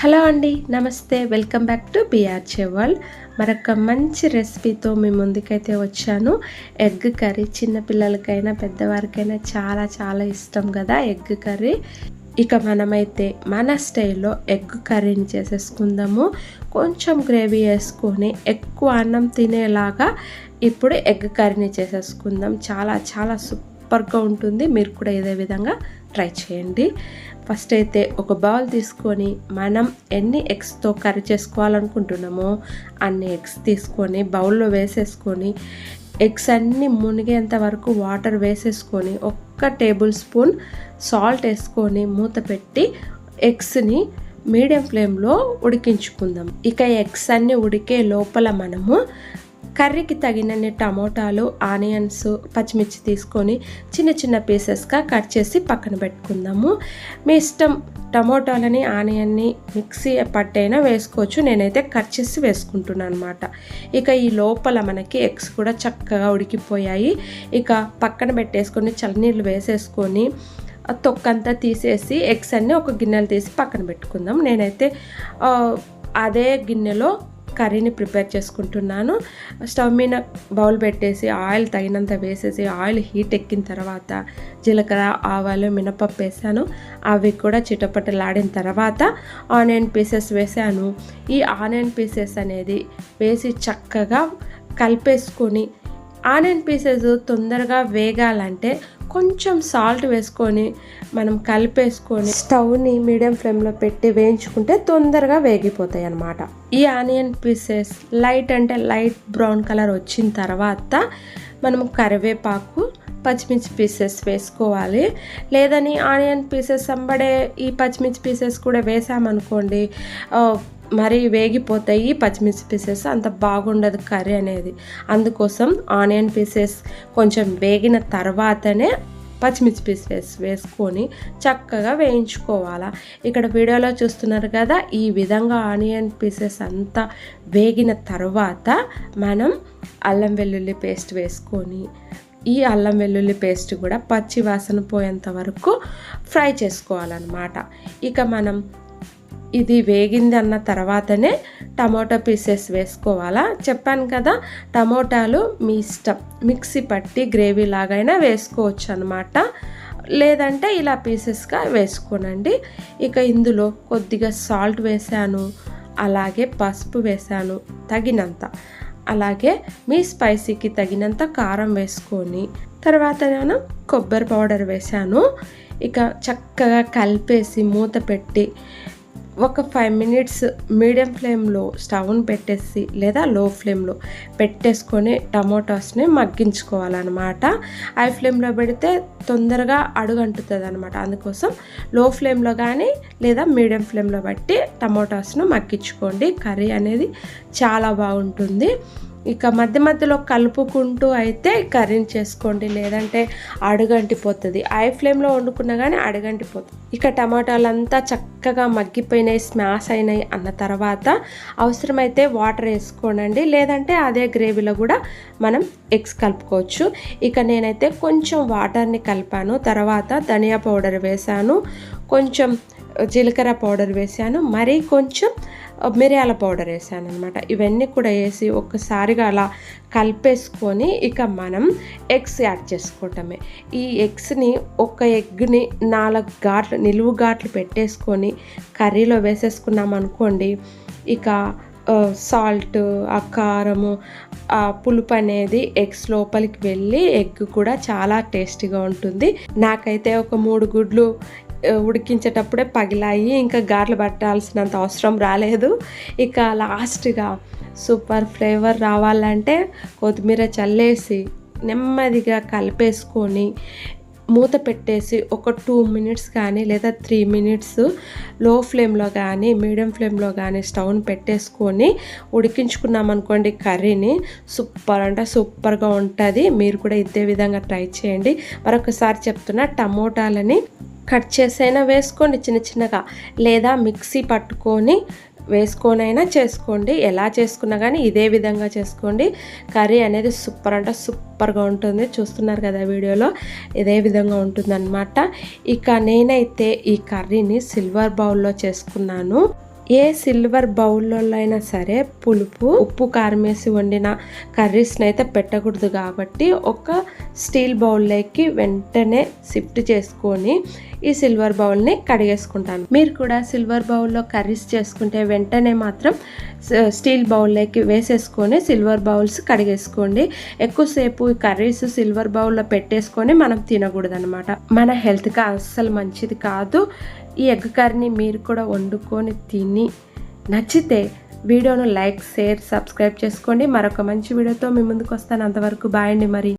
Hello అండి నమస్తే. Welcome back to BR world మరొక మంచి రెసిపీతో మీ ముందుకైతే వచ్చాను. ఎగ్ కర్రీ చిన్నపిల్లలకైనా పెద్దవారికైనా చాలా చాలా ఇష్టం కదా ఎగ్ కర్రీ. ఇక మనమైతే మన స్టైల్లో ఎగ్ కర్రీని చేసేసుకుందాము. కొంచెం గ్రేవీ వేసుకొని ఎక్కువ అన్నం తినేలాగా ఇప్పుడు ఎగ్ కర్రీని చేసేసుకుందాం. చాలా చాలా సూప్ సూపర్గా ఉంటుంది. మీరు కూడా ఇదే విధంగా ట్రై చేయండి. ఫస్ట్ అయితే ఒక బౌల్ తీసుకొని మనం ఎన్ని ఎగ్స్తో కర్రీ చేసుకోవాలనుకుంటున్నామో అన్ని ఎగ్స్ తీసుకొని బౌల్లో వేసేసుకొని ఎగ్స్ అన్నీ మునిగేంత వరకు వాటర్ వేసేసుకొని ఒక్క టేబుల్ స్పూన్ సాల్ట్ వేసుకొని మూత పెట్టి ఎగ్స్ని మీడియం ఫ్లేమ్లో ఉడికించుకుందాం. ఇక ఎగ్స్ అన్నీ ఉడికే లోపల మనము కర్రీకి తగినన్ని టమోటాలు ఆనియన్స్ పచ్చిమిర్చి తీసుకొని చిన్న చిన్న పీసెస్గా కట్ చేసి పక్కన పెట్టుకుందాము. మీ ఇష్టం టమోటాలని ఆనియన్ని మిక్సీ పట్టైనా వేసుకోవచ్చు. నేనైతే కట్ చేసి వేసుకుంటున్నాను అనమాట ఇక ఈ లోపల మనకి ఎగ్స్ కూడా చక్కగా ఉడికిపోయాయి. ఇక పక్కన పెట్టేసుకొని చల్లనీళ్ళు వేసేసుకొని తొక్కంతా తీసేసి ఎగ్స్ అన్నీ ఒక గిన్నెలు తీసి పక్కన పెట్టుకుందాం. నేనైతే అదే గిన్నెలో కర్రీని ప్రిపేర్ చేసుకుంటున్నాను. స్టవ్ మీద బౌల్ పెట్టేసి ఆయిల్ తగినంత వేసేసి ఆయిల్ హీట్ ఎక్కిన తర్వాత జీలకర్ర ఆవాలు మినపప్పు వేసాను. అవి కూడా చిటపటలాడిన తర్వాత ఆనియన్ పీసెస్ వేసాను. ఈ ఆనియన్ పీసెస్ అనేది వేసి చక్కగా కలిపేసుకొని ఆనియన్ పీసెస్ తొందరగా వేగాలంటే కొంచెం సాల్ట్ వేసుకొని మనం కలిపేసుకొని స్టవ్ని మీడియం ఫ్లేమ్లో పెట్టి వేయించుకుంటే తొందరగా వేగిపోతాయి అన్నమాట ఈ ఆనియన్ పీసెస్ లైట్ అంటే లైట్ బ్రౌన్ కలర్ వచ్చిన తర్వాత మనం కరివేపాకు పచ్చిమిర్చి పీసెస్ వేసుకోవాలి. లేదని ఆనియన్ పీసెస్ సంబడే ఈ పచ్చిమిర్చి పీసెస్ కూడా వేసామనుకోండి మరి వేగిపోతాయి పచ్చిమిర్చి పీసెస్ అంత బాగుండదు కర్రీ అనేది. అందుకోసం ఆనియన్ పీసెస్ కొంచెం వేగిన తర్వాతనే పచ్చిమిర్చి పీసెస్ వేసుకొని చక్కగా వేయించుకోవాలా. ఇక్కడ వీడియోలో చూస్తున్నారు కదా ఈ విధంగా ఆనియన్ పీసెస్ అంతా వేగిన తర్వాత మనం అల్లం వెల్లుల్లి పేస్ట్ వేసుకొని ఈ అల్లం వెల్లుల్లి పేస్ట్ కూడా పచ్చి వాసన పోయేంత వరకు ఫ్రై చేసుకోవాలన్నమాట. ఇక మనం ఇది వేగింది అన్న తర్వాతనే టమోటా పీసెస్ వేసుకోవాలా? చెప్పాను కదా టమోటాలు మీ ఇష్టం. మిక్సీ పట్టి గ్రేవీ లాగైనా వేసుకోవచ్చు అనమాట లేదంటే ఇలా పీసెస్గా వేసుకోనండి. ఇక ఇందులో కొద్దిగా సాల్ట్ వేసాను అలాగే పసుపు వేశాను తగినంత. అలాగే మీ స్పైసీకి తగినంత కారం వేసుకొని తర్వాత నేను కొబ్బరి పౌడర్ వేశాను. ఇక చక్కగా కలిపేసి మూత పెట్టి ఒక ఫైవ్ మినిట్స్ మీడియం ఫ్లేమ్లో స్టవ్ని పెట్టేసి లేదా లో ఫ్లేమ్లో పెట్టేసుకొని టమోటాస్ని మగ్గించుకోవాలన్నమాట. హై ఫ్లేమ్లో పెడితే తొందరగా అడుగంటుతుంది అనమాట అందుకోసం లో ఫ్లేమ్లో కానీ లేదా మీడియం ఫ్లేమ్లో బట్టి టమోటాస్ను మగ్గించుకోండి. కర్రీ అనేది చాలా బాగుంటుంది. ఇక మధ్య మధ్యలో కలుపుకుంటూ అయితే కర్రీని చేసుకోండి. లేదంటే అడుగంటిపోతుంది. ఐ ఫ్లేమ్లో వండుకున్నా కానీ అడుగంటిపోతుంది. ఇక టమాటాలంతా చక్కగా మగ్గిపోయినాయి స్మాష్ అయినాయి అన్న తర్వాత అవసరమైతే వాటర్ వేసుకోనండి. లేదంటే అదే గ్రేవీలో కూడా మనం ఎగ్స్ కలుపుకోవచ్చు. ఇక నేనైతే కొంచెం వాటర్ని కలిపాను. తర్వాత ధనియా పౌడర్ వేసాను కొంచెం జీలకర్ర పౌడర్ వేసాను మరీ కొంచెం మిరియాల పౌడర్ వేసాను అనమాట ఇవన్నీ కూడా వేసి ఒక్కసారిగా అలా కలిపేసుకొని ఇక మనం ఎగ్స్ యాడ్ చేసుకోవటమే. ఈ ఎగ్స్ని ఒక ఎగ్ని నాలుగు ఘాట్లు నిలువు ఘాట్లు పెట్టేసుకొని కర్రీలో వేసేసుకున్నాం అనుకోండి ఇక సాల్ట్ ఆ కారము ఆ పులుపు అనేది ఎగ్స్ లోపలికి వెళ్ళి ఎగ్ కూడా చాలా టేస్టీగా ఉంటుంది. నాకైతే ఒక మూడు గుడ్లు ఉడికించేటప్పుడే పగిలాయి. ఇంకా గారెలు పట్టాల్సినంత అవసరం రాలేదు. ఇక లాస్ట్గా సూపర్ ఫ్లేవర్ రావాలంటే కొత్తిమీర చల్లేసి నెమ్మదిగా కలిపేసుకొని మూత పెట్టేసి ఒక టూ మినిట్స్ కానీ లేదా త్రీ మినిట్స్లో ఫ్లేమ్లో కానీ మీడియం ఫ్లేమ్లో కానీ స్టవ్ని పెట్టేసుకొని ఉడికించుకున్నాం అనుకోండి కర్రీని. సూపర్ అంటే సూపర్గా ఉంటుంది. మీరు కూడా ఇదే విధంగా ట్రై చేయండి. మరొకసారి చెప్తున్నా టమోటాలని కట్ చేసైనా వేసుకోండి చిన్న చిన్నగా. లేదా మిక్సీ పట్టుకొని వేసుకొనైనా చేసుకోండి. ఎలా చేసుకున్నా కానీ ఇదే విధంగా చేసుకోండి. కర్రీ అనేది సూపర్ అంటే సూపర్గా ఉంటుంది. చూస్తున్నారు కదా వీడియోలో? ఇదే విధంగా ఉంటుందన్నమాట. ఇక నేనైతే ఈ కర్రీని సిల్వర్ బౌల్లో చేసుకున్నాను. ఏ సిల్వర్ బౌల్లో అయినా సరే పులుపు ఉప్పు కారం వేసి వండిన కర్రీస్ని అయితే పెట్టకూడదు కాబట్టి ఒక స్టీల్ బౌల్లోకి వెంటనే షిఫ్ట్ చేసుకొని ఈ సిల్వర్ బౌల్ని కడిగేసుకుంటాను. మీరు కూడా సిల్వర్ బౌల్లో కర్రీస్ చేసుకుంటే వెంటనే మాత్రం స్టీల్ బౌల్లోకి వేసేసుకొని సిల్వర్ బౌల్స్ కడిగేసుకోండి. ఎక్కువసేపు కర్రీస్ సిల్వర్ బౌల్లో పెట్టేసుకొని మనం తినకూడదు అనమాట మన హెల్త్కి అస్సలు మంచిది కాదు. ఈ ఎగ్ కర్రీని మీరు కూడా వండుకొని తిని నచ్చితే వీడియోను లైక్ షేర్ సబ్స్క్రైబ్ చేసుకోండి. మరొక మంచి వీడియోతో మీ ముందుకు వస్తాను. అంతవరకు బాయ్ అండి మరి.